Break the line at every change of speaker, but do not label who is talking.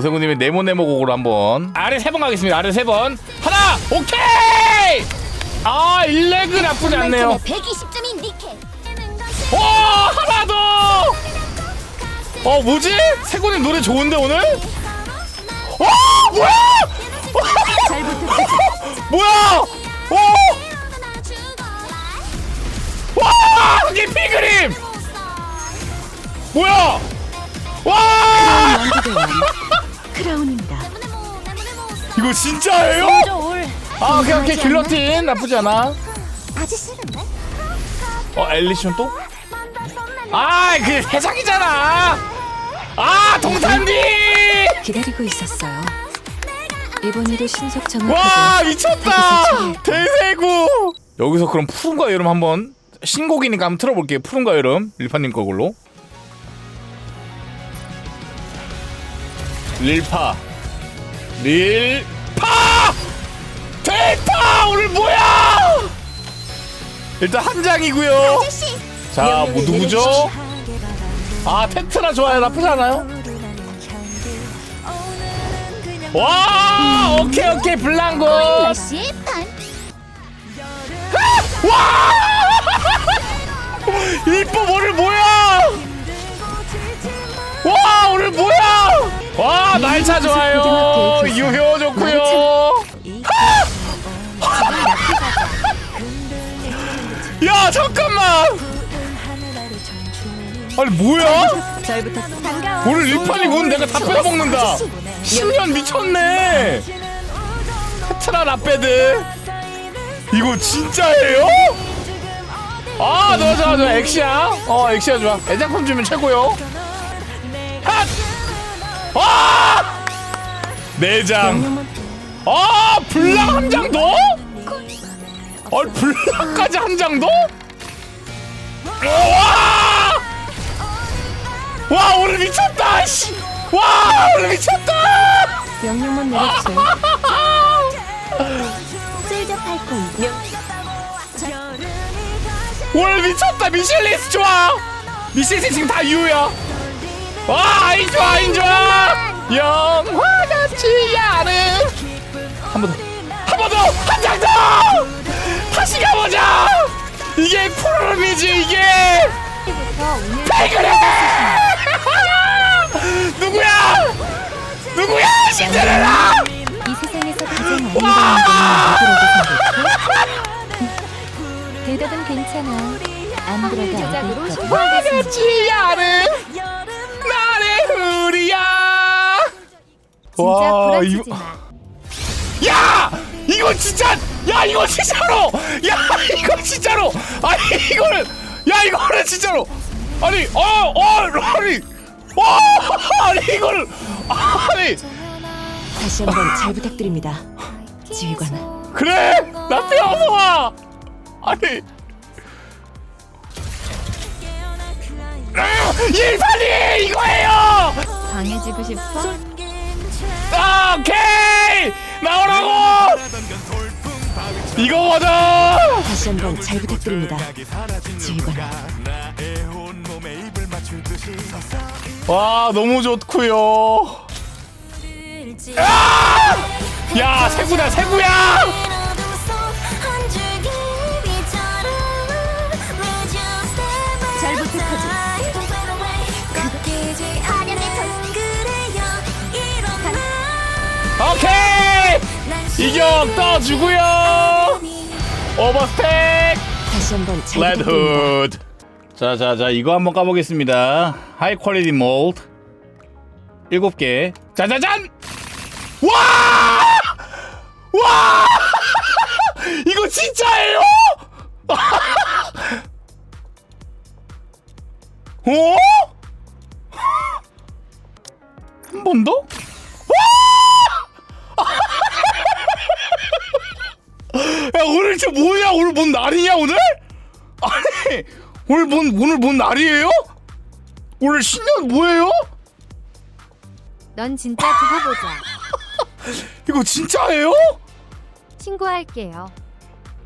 고세구님의 네모 네모 곡으로 한번 아래 세 번 가겠습니다. 아래 세 번. 하나, 오케이. 아 일레그 나쁘지 않네요.
120점인 니케.
오 하나 더. 어 뭐지? 세구님 노래 좋은데 오늘? 와 뭐야?
잘 부탁해.
뭐야? 오! 와! 이게 피그림! 뭐야? 와!
크라운입니다.
이거 진짜예요?
올.
아, 오케이, 오케이. 길러틴 나쁘지 않아.
아주 싫은데?
어, 엘리션 또? 아, 그 해상이잖아. 아, 동산디!
기다리고 있었어요. 이번 일을 신속
와,
정확하게
미쳤다! 대세구! 여기서 그럼 푸른과 여름 한번 신곡이니까 한번 틀어볼게요. 푸른과 여름 릴파님 거걸로. 릴파 릴파 대파 오늘 뭐야? 일단 한 장이고요. 자, 뭐 누구죠? 아, 테트라 좋아요. 나쁘지 않아요? 와, 오케이 오케이 블랑고.
반.
와! 이뻐 오늘 뭐 아 말차 좋아요. 유효 좋고요. 야 잠깐만. 아니 뭐야? 오늘 리판이 뭔 내가 다 빼먹는다. 10년 미쳤네. 테트라 라페드. 이거 진짜예요? 아 좋아 좋아 좋아 엑시야. 어 엑시야 좋아. 애장품 주면 최고요. 핫. 와! 내장. 아 블랑 한 장 더? 어, 아 블랑까지 한 장 더? 와! 와 오늘 미쳤다 씨! 와 오늘 미쳤다!
명령만 내려주세요.
오늘 미쳤다 미실리스 좋아! 미실리스 지금 다 유야! 와 아인 좋아 아인 좋아! 영화 같지 않은. 한 번 더. 한 번 더! 한 장 더! 다시 가보자! 이게 프로미지 이게! 배그래 누구야? 누구야? 신데렐라!
이 세상에서 가장
와!
아름다운 생각해? 대답은 괜찮아. 안 들어도 알고 있거든.
화같지 않은
진짜
와,
부러지지
이거-
마.
야! 이거 진짜 야 이거 진짜로! 야 이거 진짜로! 아니 이거는 야 이거는 진짜로! 아니 어어 아니 와 아니 이거를 아니!
다시 한번 잘 부탁드립니다. 지휘관.
그래! 나 빼어서 와! 아니! 아, 일판이 이거예요!
강해지고 싶어?
아, 오케이 나오라고 이거 보자
다시 한번 잘 부탁드립니다. 지휘관.
와 너무 좋고요 아! 야 세구다 세구야 이 이격 떠주고요 오버스택
다시 한번 잘 부탁드립니다.
레드후드 자자자 이거 한번 까보겠습니다 하이 퀄리티 몰드 일곱 개 짜자잔 와! 와! 이거 진짜예요? 어? 한 번 더? 야 오늘 저 뭐냐 오늘 뭔 날이냐 오늘? 아니 오늘 뭔 오늘 뭔 날이에요? 오늘 신년 뭐예요?
넌 진짜 두고 보자.
이거 진짜예요?
신고할게요.